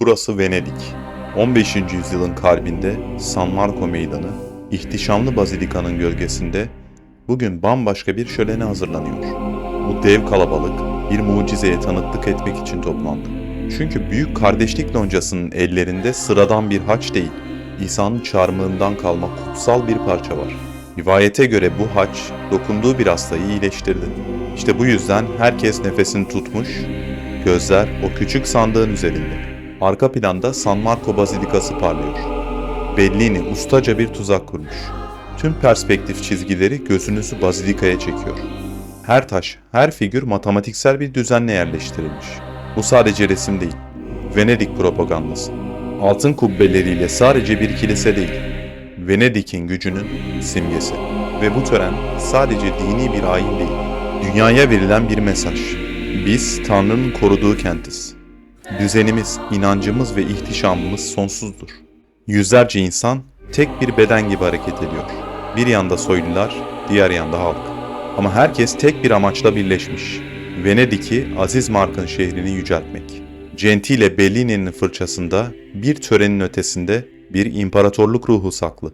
Burası Venedik. 15. yüzyılın kalbinde San Marco Meydanı, ihtişamlı bazilikanın gölgesinde bugün bambaşka bir şölene hazırlanıyor. Bu dev kalabalık bir mucizeye tanıklık etmek için toplandı. Çünkü büyük kardeşlik loncasının ellerinde sıradan bir haç değil, İsa'nın çarmıhından kalma kutsal bir parça var. Rivayete göre bu haç dokunduğu bir hastayı iyileştirdi. İşte bu yüzden herkes nefesini tutmuş, gözler o küçük sandığın üzerinde. Arka planda San Marco Bazilikası parlıyor. Bellini ustaca bir tuzak kurmuş. Tüm perspektif çizgileri gözünüzü bazilikaya çekiyor. Her taş, her figür matematiksel bir düzenle yerleştirilmiş. Bu sadece resim değil, Venedik propagandası. Altın kubbeleriyle sadece bir kilise değil, Venedik'in gücünün simgesi. Ve bu tören sadece dini bir ayin değil, dünyaya verilen bir mesaj. Biz Tanrı'nın koruduğu kentiz. Düzenimiz, inancımız ve ihtişamımız sonsuzdur. Yüzlerce insan tek bir beden gibi hareket ediyor. Bir yanda soylular, diğer yanda halk. Ama herkes tek bir amaçla birleşmiş. Venedik'i aziz Mark'ın şehrini yüceltmek. Gentile Bellini'nin fırçasında bir törenin ötesinde bir imparatorluk ruhu saklı.